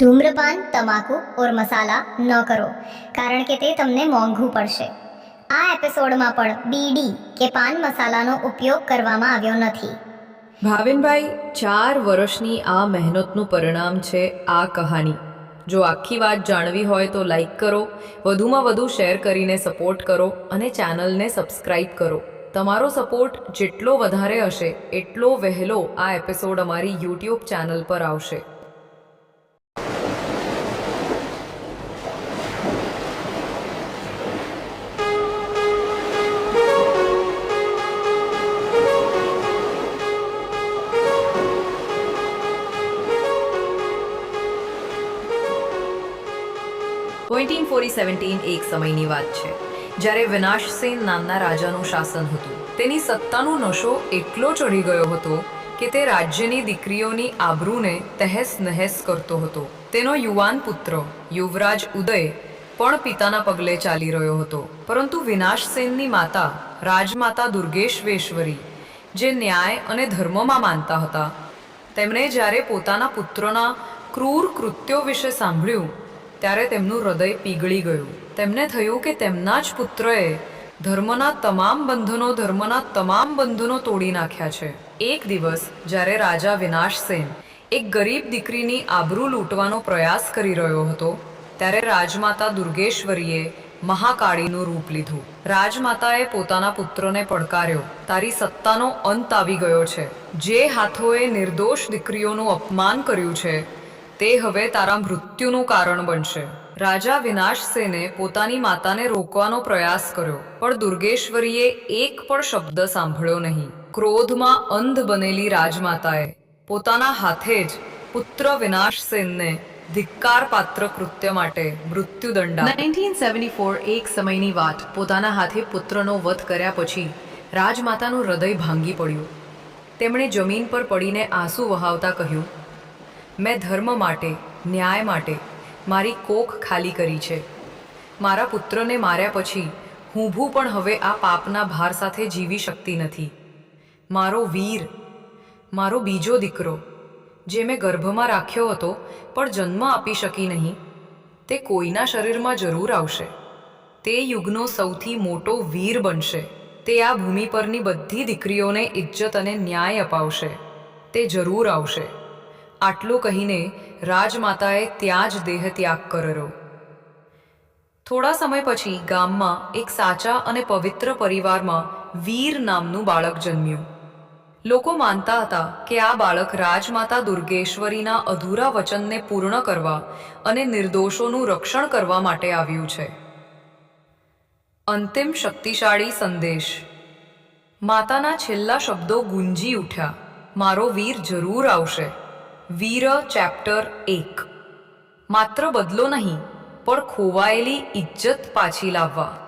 ધૂમ્રપાન, તમાકુ ઓર મસાલા ન કરો, કારણ કે તે તમને મોંઘું પડશે. આ એપિસોડમાં પણ બીડી કે પાન મસાલાનો ઉપયોગ કરવામાં આવ્યો નથી. ભાવિનભાઈ, ચાર વર્ષની આ મહેનતનું પરિણામ છે આ કહાની. જો આખી વાત જાણવી હોય તો લાઈક કરો, વધુમાં વધુ શેર કરીને સપોર્ટ કરો અને ચેનલને સબસ્ક્રાઇબ કરો. તમારો સપોર્ટ જેટલો વધારે હશે, એટલો વહેલો આ એપિસોડ અમારી યુટ્યુબ ચેનલ પર આવશે. ટ્વેન્ટીન ફોરી સેવન્ટીન એક સમયની વાત છે. જ્યારે વિનાશસેન નામના રાજાનું શાસન હતું, તેની સત્તાનો નશો એટલો ચઢી ગયો હતો કે તે રાજ્યની દીકરીઓની આબરૂને તહેસ નહેસ કરતો હતો. તેનો યુવાન પુત્ર, યુવરાજ ઉદય, પણ પિતાના પગલે ચાલી રહ્યો હતો. પરંતુ વિનાશસેનની માતા, રાજમાતા દુર્ગેશ્વેશ્વરી, જે ન્યાય અને ધર્મમાં માનતા હતા, તેમણે જ્યારે પોતાના પુત્રના ક્રૂર કૃત્યો વિશે સાંભળ્યું ત્યારે તેમનું હૃદય પીગળી ગયું. તેમને થયું કે તેમના જ પુત્રએ ધર્મના તમામ બંધનો ધર્મના તમામ બંધનો તોડી નાખ્યા છે. એક દિવસ, જ્યારે રાજા વિનાશસેન એક ગરીબ દીકરીની આબરૂ લૂંટવાનો પ્રયાસ કરી રહ્યો હતો, ત્યારે રાજમાતા દુર્ગેશ્વરીએ મહાકાળીનું રૂપ લીધું. રાજમાતાએ પોતાના પુત્રને પડકાર્યો. તારી સત્તાનો અંત આવી ગયો છે. જે હાથોએ નિર્દોષ દીકરીઓનું અપમાન કર્યું છે તે હવે તારા મૃત્યુનું કારણ બનશે. રાજા વિનાશસેને પોતાની માતાને રોકવાનો પ્રયાસ કર્યો, પણ દુર્ગેશ્વરીએ એક પણ શબ્દ સાંભળ્યો નહીં. ક્રોધમાં અંધ બનેલી રાજમાતાએ પોતાના હાથે જ પુત્ર વિનાશસેનને ધિક્કાર પાત્ર કૃત્ય માટે મૃત્યુદંડ સેવન્ટી 1974 એક સમયની વાત. પોતાના હાથે પુત્રનો વધ કર્યા પછી રાજમાતાનું હૃદય ભાંગી પડ્યું. તેમણે જમીન પર પડીને આંસુ વહાવતા કહ્યું મેં ધર્મ માટે, ન્યાય માટે મારી કોખ ખાલી કરી છે. મારા પુત્રને માર્યા પછી હુંભું પણ હવે આ પાપના ભાર સાથે જીવી શકતી નથી. મારો વીર, મારો બીજો દીકરો, જે મેં ગર્ભમાં રાખ્યો હતો, પણ જન્મ આપી શકી નહીં, તે કોઈના શરીરમાં જરૂર આવશે. તે યુગનો સૌથી મોટો વીર બનશે. તે આ ભૂમિ પરની બધી દીકરીઓને ઇજ્જત અને ન્યાય અપાવશે. તે જરૂર આવશે. આટલું કહીને રાજમાતાએ ત્યાં જ દેહ ત્યાગ કર્યો થોડા સમય પછી ગામમાં એક સાચા અને પવિત્ર પરિવારમાં વીર નામનું બાળક જન્મ્યું. લોકો માનતા હતા કે આ બાળક રાજમાતા દુર્ગેશ્વરીના અધૂરા વચનને પૂર્ણ કરવા અને નિર્દોષોનું રક્ષણ કરવા માટે આવ્યું છે. અંતિમ શક્તિશાળી સંદેશ. માતાના છેલ્લા શબ્દો ગુંજી ઉઠ્યા. મારો વીર જરૂર આવશે. વીર ચેપ્ટર એક માત્ર બદલો નહીં પણ ખોવાયેલી ઇજ્જત પાછી લાવવા